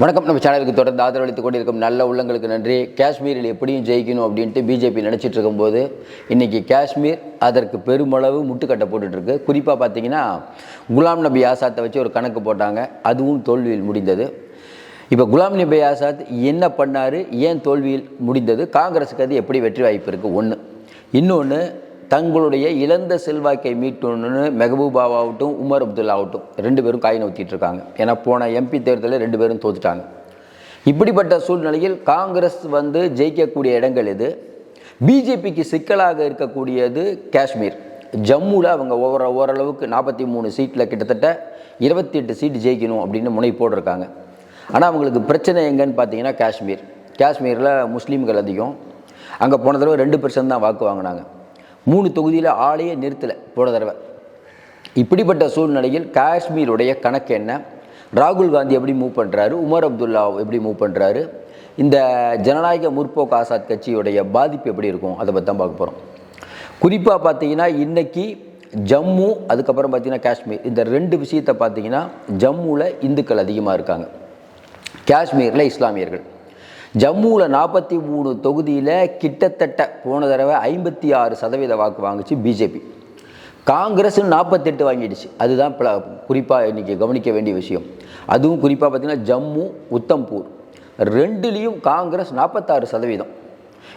வணக்கம். நம்ம சேனலுக்கு தொடர்ந்து ஆதரவளித்துக் கொண்டிருக்கும் நல்ல உள்ளங்களுக்கு நன்றி. காஷ்மீரில் எப்படியும் ஜெயிக்கணும் அப்படின்ட்டு பிஜேபி நினச்சிட்டு இருக்கும்போது இன்றைக்கி காஷ்மீர் அதற்கு பெருமளவு முட்டுக்கட்டை போட்டுட்ருக்கு. குறிப்பாக பார்த்தீங்கன்னா குலாம் நபி ஆசாத்தை வச்சு ஒரு கணக்கு போட்டாங்க. அதுவும் தோல்வியில் முடிந்தது. இப்போ குலாம் நபி ஆசாத் என்ன பண்ணார்? ஏன் தோல்வியில் முடிந்தது? காங்கிரஸுக்கு அது எப்படி வெற்றி வாய்ப்பு இருக்குது ஒன்று இன்னொன்று தங்களுடைய இழந்த செல்வாக்கை மீட்டணும்னு மெஹபூபாவாகட்டும் உமர் அப்துல்லா ஆகட்டும் ரெண்டு பேரும் காய் நோத்திட்டு இருக்காங்க. ஏன்னா போன எம்பி தேர்தலில் ரெண்டு பேரும் தோத்துட்டாங்க. இப்படிப்பட்ட சூழ்நிலையில் காங்கிரஸ் வந்து ஜெயிக்கக்கூடிய இடங்கள் இது பிஜேபிக்கு சிக்கலாக இருக்கக்கூடியது காஷ்மீர். ஜம்முவில் அவங்க ஓர ஓரளவுக்கு நாற்பத்தி மூணு சீட்டில் கிட்டத்தட்ட இருபத்தி எட்டு சீட் ஜெயிக்கணும் அப்படின்னு முனைப்போடு இருக்காங்க ஆனால் அவங்களுக்கு பிரச்சனை எங்கன்னு பார்த்தீங்கன்னா காஷ்மீர். காஷ்மீரில் முஸ்லீம்கள் அதிகம். அங்கே போன தடவை ரெண்டு பர்சன்ட் தான் வாக்கு வாங்கினாங்க. மூணு தொகுதியில் ஆளையே நிறுத்தலை போன தடவை. இப்படிப்பட்ட சூழ்நிலையில் காஷ்மீருடைய கணக்கு என்ன? ராகுல் காந்தி எப்படி மூவ் பண்ணுறாரு உமர் அப்துல்லா எப்படி மூவ் பண்ணுறாரு இந்த ஜனநாயக முற்போக்கு ஆசாத் கட்சியுடைய பாதிப்பு எப்படி இருக்கும்? அதை பற்றி தான் பார்க்க போகிறோம் குறிப்பாக பார்த்தீங்கன்னா இன்றைக்கி ஜம்மு அதுக்கப்புறம் பார்த்தீங்கன்னா காஷ்மீர். இந்த ரெண்டு விஷயத்தை பார்த்தீங்கன்னா ஜம்முவில் இந்துக்கள் அதிகமாக இருக்காங்க. காஷ்மீரில் இஸ்லாமியர்கள். ஜம்முவில் நாற்பத்தி மூணு தொகுதியில் கிட்டத்தட்ட போன தடவை ஐம்பத்தி ஆறு சதவீத வாக்கு வாங்குச்சு பிஜேபி. காங்கிரஸ் நாற்பத்தெட்டு வாங்கிடுச்சு. அதுதான் பல குறிப்பாக இன்றைக்கி கவனிக்க வேண்டிய விஷயம். அதுவும் குறிப்பாக பார்த்திங்கன்னா ஜம்மு உத்தம்பூர். ரெண்டுலேயும் காங்கிரஸ் நாற்பத்தாறு சதவீதம்.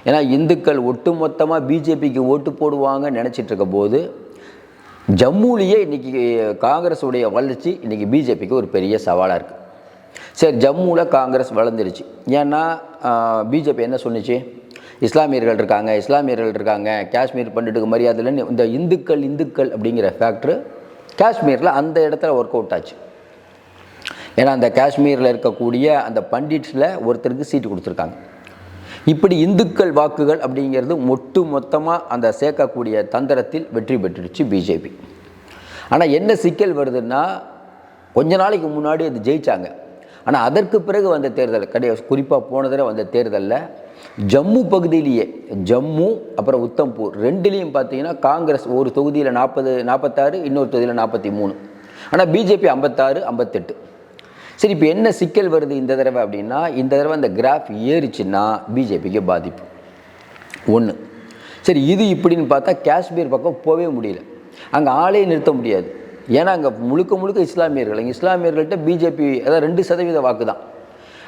ஏன்னா இந்துக்கள் ஒட்டுமொத்தமாக பிஜேபிக்கு ஓட்டு போடுவாங்கன்னு நினச்சிட்டு இருக்க போது ஜம்முலேயே இன்றைக்கி காங்கிரஸுடைய வளர்ச்சி இன்றைக்கி பிஜேபிக்கு ஒரு பெரிய சவாலாக இருக்குது சரி ஜம்முவில் காங்கிரஸ் வளர்ந்துருச்சு. ஏன்னா பிஜேபி என்ன சொன்னிச்சு? இஸ்லாமியர்கள் இருக்காங்க இஸ்லாமியர்கள் இருக்காங்க காஷ்மீர் பண்டிட்டுக்கு மரியாதை இந்த இந்துக்கள் இந்துக்கள் அப்படிங்கிற ஃபேக்ட்ரு காஷ்மீரில் அந்த இடத்துல ஒர்க் அவுட் ஆச்சு. ஏன்னா அந்த காஷ்மீரில் இருக்கக்கூடிய அந்த பண்டிட்ஸில் ஒருத்தருக்கு சீட்டு கொடுத்துருக்காங்க. இப்படி இந்துக்கள் வாக்குகள் அப்படிங்கிறது ஒட்டு மொத்தமாக அந்த சேர்க்கக்கூடிய தந்திரத்தில் வெற்றி பெற்றுடுச்சு பிஜேபி. ஆனால் என்ன சிக்கல் வருதுன்னா கொஞ்ச நாளைக்கு முன்னாடி அது ஜெயித்தாங்க ஆனால் அதற்கு பிறகு வந்த தேர்தல் கிடையாது குறிப்பாக போன தடவை வந்த தேர்தலில் ஜம்மு பகுதியிலேயே ஜம்மு அப்புறம் உத்தம்பூர் ரெண்டுலேயும் பார்த்தீங்கன்னா காங்கிரஸ் ஒரு தொகுதியில் நாற்பது நாற்பத்தாறு இன்னொரு தொகுதியில் நாற்பத்தி மூணு. ஆனால் பிஜேபி ஐம்பத்தாறு ஐம்பத்தெட்டு. சரி இப்போ என்ன சிக்கல் வருது இந்த தடவை அப்படின்னா இந்த தடவை அந்த கிராஃப் ஏறிச்சுன்னா பிஜேபிக்கு பாதிப்பு. ஒன்று சரி இது இப்படின்னு பார்த்தா காஷ்மீர் பக்கம் போகவே முடியல. அங்கே ஆளே நிறுத்த முடியாது. ஏன்னா அங்கே முழுக்க முழுக்க இஸ்லாமியர்கள். இங்கே இஸ்லாமியர்கள்ட்ட பிஜேபி அதாவது ரெண்டு சதவீத வாக்கு தான்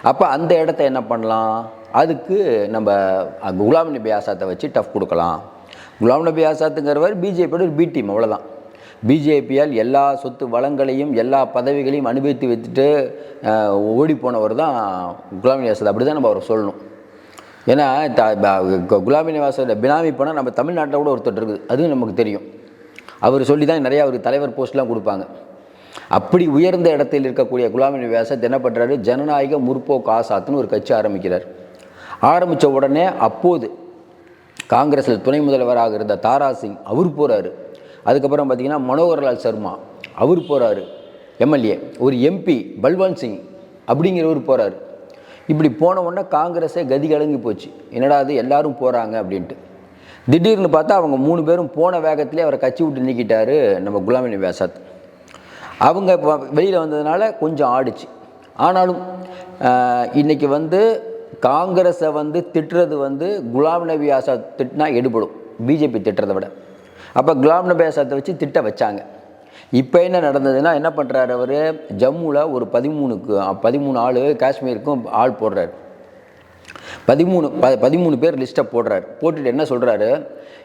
அப்போ அந்த இடத்த என்ன பண்ணலாம்? அதுக்கு நம்ம குலாம் நபி ஆசாத்தை வச்சு டஃப் கொடுக்கலாம். குலாம் நபி ஆசாத்துங்கிறவர் பிஜேபியோட ஒரு பி டீம் அவ்வளோதான் பிஜேபியால் எல்லா சொத்து வளங்களையும் எல்லா பதவிகளையும் அனுபவித்து வைத்துட்டு ஓடி போனவர் தான் குலாம் நபி ஆசாத். அப்படி தான் நம்ம அவரை சொல்லணும். ஏன்னா த குலாமி நிவாசோட பினாமி பணம் நம்ம தமிழ்நாட்டில் கூட ஒருத்தர் இருக்குது. அதுவும் நமக்கு தெரியும். அவர் சொல்லி தான் நிறையா அவருக்கு தலைவர் போஸ்ட்லாம் கொடுப்பாங்க. அப்படி உயர்ந்த இடத்தில் இருக்கக்கூடிய குலாமி நிவாசத் என்ன பண்ணுறாரு ஜனநாயக முற்போக்கு ஆசாத்துன்னு ஒரு கட்சி ஆரம்பிக்கிறார். ஆரம்பித்த உடனே அப்போது காங்கிரஸில் துணை முதல்வராக இருந்த தாரா சிங் அவர் போகிறாரு அதுக்கப்புறம் பார்த்திங்கன்னா மனோகர்லால் சர்மா அவர் போகிறாரு எம்எல்ஏ ஒரு எம்பி பல்வான் சிங் அப்படிங்கிறவர் போகிறாரு இப்படி போன உடனே காங்கிரஸே கதி கலங்கி போச்சு. என்னடா அது எல்லாரும் போகிறாங்க அப்படின்ட்டு. திடீர்னு பார்த்தா அவங்க மூணு பேரும் போன வேகத்திலே அவரை கட்சி விட்டு நீக்கிட்டாரு நம்ம குலாம் நபி ஆசாத். அவங்க வெளியில் வந்ததுனால கொஞ்சம் ஆடிச்சு. ஆனாலும் இன்றைக்கி வந்து காங்கிரஸை வந்து திட்டுறது வந்து குலாம் நபி ஆசாத் திட்டினா எடுபடும். பிஜேபி திட்டுறதை விட. அப்போ குலாம் நபி ஆசாத்தை வச்சு திட்ட வச்சாங்க. இப்போ என்ன நடந்ததுன்னா என்ன பண்ணுறாரு அவர்? ஜம்முவில் ஒரு பதிமூணுக்கு பதிமூணு ஆள் காஷ்மீருக்கும் ஆள் போடுறாரு. பதிமூணு ப பதிமூணு பேர் லிஸ்ட்டை போடுறாரு. போட்டுட்டு என்ன சொல்கிறாரு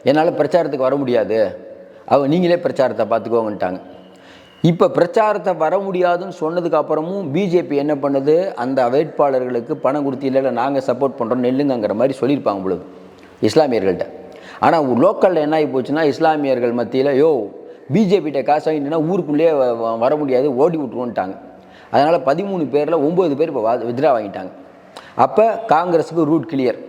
என்னால் பிரச்சாரத்துக்கு வர முடியாது. அவங்க நீங்களே பிரச்சாரத்தை பார்த்துக்கோங்கன்ட்டாங்க. இப்போ பிரச்சாரத்தை வர முடியாதுன்னு சொன்னதுக்கு அப்புறமும் பிஜேபி என்ன பண்ணுது? அந்த வேட்பாளர்களுக்கு பணம் கொடுத்து இல்லை இல்லை நாங்கள் சப்போர்ட் பண்ணுறோம் நெல்லுங்கிற மாதிரி சொல்லியிருப்பாங்க பொழுது இஸ்லாமியர்கள்ட்ட. ஆனால் லோக்கலில் என்ன ஆகி போச்சுன்னா இஸ்லாமியர்கள் மத்தியில் யோ பிஜேபிகிட்ட காசு வாங்கிட்டுனா ஊருக்குள்ளேயே வர முடியாது ஓடி விட்டுருவோன்ட்டாங்க. அதனால் பதிமூணு பேரில் ஒம்பது பேர் இப்போ வித்ரா வாங்கிட்டாங்க. அப்போ காங்கிரஸுக்கு ரூட் கிளியர்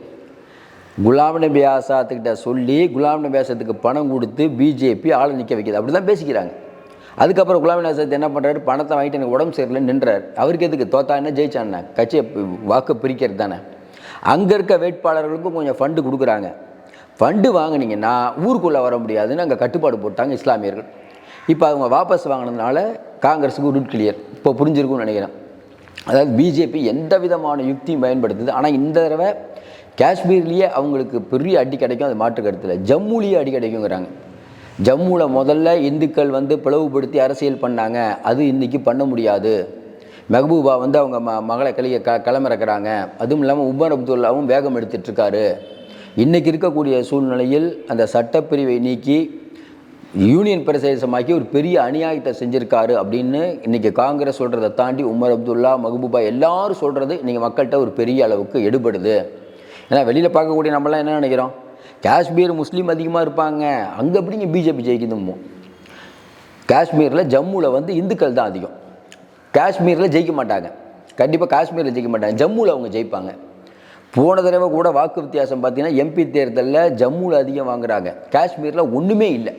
குலாம் நபி ஆசாத்துக்கிட்ட சொல்லி குலாம் நபி ஆசாத்துக்கு பணம் கொடுத்து பிஜேபி ஆளை நிற்க வைக்கிது அப்படி தான் பேசிக்கிறாங்க. அதுக்கப்புறம் குலாம் நபி ஆசாத் என்ன பண்ணுறாரு பணத்தை வாங்கிட்டு எனக்கு உடம்பு சரியில்லைன்னு நின்றார். அவருக்கு எதுக்கு? தோத்தா என்ன? ஜெயிச்சாண்ணே கட்சியை வாக்கு பிரிக்கிறது தானே. அங்கே இருக்க வேட்பாளர்களுக்கும் கொஞ்சம் ஃபண்டு கொடுக்குறாங்க. ஃபண்டு வாங்கினீங்கன்னா ஊருக்குள்ளே வர முடியாதுன்னு அங்கே கட்டுப்பாடு போட்டாங்க இஸ்லாமியர்கள். இப்போ அவங்க வாபஸ் வாங்கினதுனால காங்கிரஸுக்கு ரூட் கிளியர் இப்போ புரிஞ்சிருக்கும்னு நினைக்கிறேன். அதாவது பிஜேபி எந்த விதமான யுக்தியும் பயன்படுத்துது. ஆனால் இந்த தடவை காஷ்மீர்லேயே அவங்களுக்கு பெரிய அடி கிடைக்கும் அது மாற்று கருத்தில். ஜம்முலேயே அடி கிடைக்குங்கிறாங்க. ஜம்முவில் முதல்ல இந்துக்கள் வந்து பிளவுபடுத்தி அரசியல் பண்ணாங்க. அது இன்றைக்கி பண்ண முடியாது. மெஹபூபா வந்து அவங்க ம மகளை கலிய க கிளம்பிறக்கிறாங்க அதுவும் இல்லாமல் உமர் அப்துல்லாவும் வேகம் எடுத்துட்ருக்காரு இன்றைக்கி இருக்கக்கூடிய சூழ்நிலையில் அந்த சட்டப்பிரிவை நீக்கி யூனியன் பிரதேசமாக்கி ஒரு பெரிய அநியாயத்தை செஞ்சுருக்காரு அப்படின்னு இன்றைக்கி காங்கிரஸ் சொல்கிறத தாண்டி உமர் அப்துல்லா மஹபூபா எல்லாரும் சொல்கிறது இன்றைக்கி மக்கள்கிட்ட ஒரு பெரிய அளவுக்கு எடுபடுது. ஏன்னா வெளியில் பார்க்கக்கூடிய நம்மளாம் என்ன நினைக்கிறோம்? காஷ்மீர் முஸ்லீம் அதிகமாக இருப்பாங்க. அங்கே எப்படிங்க பிஜேபி ஜெயிக்குதுமோ? காஷ்மீரில் ஜம்முவில் வந்து இந்துக்கள் தான் அதிகம். காஷ்மீரில் ஜெயிக்க மாட்டாங்க. கண்டிப்பாக காஷ்மீரில் ஜெயிக்க மாட்டாங்க. ஜம்முவில் அவங்க ஜெயிப்பாங்க. போன தடவை கூட வாக்கு வித்தியாசம் பார்த்தீங்கன்னா எம்பி தேர்தலில் ஜம்முவில் அதிகம் வாங்குறாங்க. காஷ்மீரில் ஒன்றுமே இல்லை.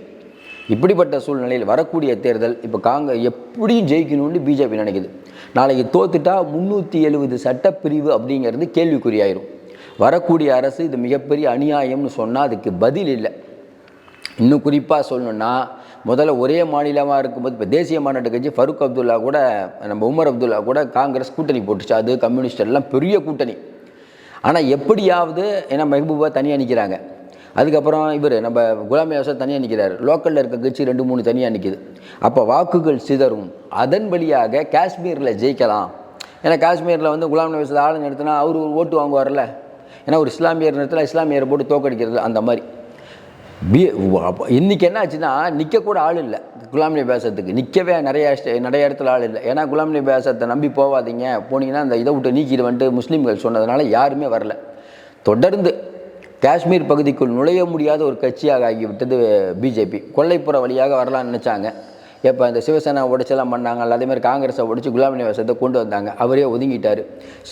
இப்படிப்பட்ட சூழ்நிலையில் வரக்கூடிய தேர்தல் இப்போ காங்க எப்படியும் ஜெயிக்கணும்னு பிஜேபி நினைக்குது? நாளைக்கு தோத்துட்டா முந்நூற்றி எழுபது சட்டப்பிரிவு அப்படிங்கிறது கேள்விக்குறியாயிரும். வரக்கூடிய அரசு இது மிகப்பெரிய அநியாயம்னு சொன்னால் அதுக்கு பதில் இல்லை. இன்னும் குறிப்பாக சொல்லணும்னா முதல்ல ஒரே மாநிலமாக இருக்கும்போது இப்போ தேசிய மாநாட்டு கட்சி ஃபருக் அப்துல்லா கூட நம்ம உமர் அப்துல்லா கூட காங்கிரஸ் கூட்டணி போட்டுச்சு. அது கம்யூனிஸ்ட் எல்லாம் பெரிய கூட்டணி. ஆனால் எப்படியாவது ஏன்னா மெஹபூபா தனியாக நிற்கிறாங்க அதுக்கப்புறம் இவர் நம்ம குலாமி ஆசாத் தனியாக நிற்கிறார் லோக்கலில் இருக்க கட்சி ரெண்டு மூணு தனியாக நிற்கிது அப்போ வாக்குகள் சிதறும். அதன் வழியாக காஷ்மீரில் ஜெயிக்கலாம். ஏன்னா காஷ்மீரில் வந்து குலாம் நபி ஆசத் ஆளு நிறுத்தினா அவர் ஒரு ஓட்டு வாங்குவார்ல ஏன்னா ஒரு இஸ்லாமியர் நிறுத்தினா இஸ்லாமியரை போட்டு தோக்கடிக்கிறது அந்த மாதிரி. பி அப்போ இன்றைக்கி என்ன ஆச்சுன்னா நிற்கக்கூட ஆள் இல்லை. குலாம் நபி ஆசாத்துக்கு நிற்கவே நிறைய நிறைய இடத்துல ஆள் இல்லை. ஏன்னா குலாம் நபி ஆசாத்தை நம்பி போகாதீங்க போனீங்கன்னா அந்த இதை விட்டு நீக்கிடுவன்ட்டு முஸ்லீம்கள் சொன்னதுனால யாருமே வரல. தொடர்ந்து காஷ்மீர் பகுதிக்குள் நுழைய முடியாத ஒரு கட்சியாக ஆகிவிட்டது பிஜேபி. கொல்லைப்புற வழியாக வரலாம்னு நினச்சாங்க. இப்போ இந்த சிவசேனா உடைச்செல்லாம் பண்ணாங்க அதே மாதிரி காங்கிரஸை உடைச்சு குலாம் நிவாசத்தை கொண்டு வந்தாங்க. அவரே ஒதுங்கிட்டார்.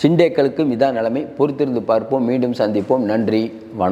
சிண்டேக்களுக்கும் இதான் நிலைமை. பொறுத்திருந்து பார்ப்போம். மீண்டும் சந்திப்போம். நன்றி. வணக்கம்.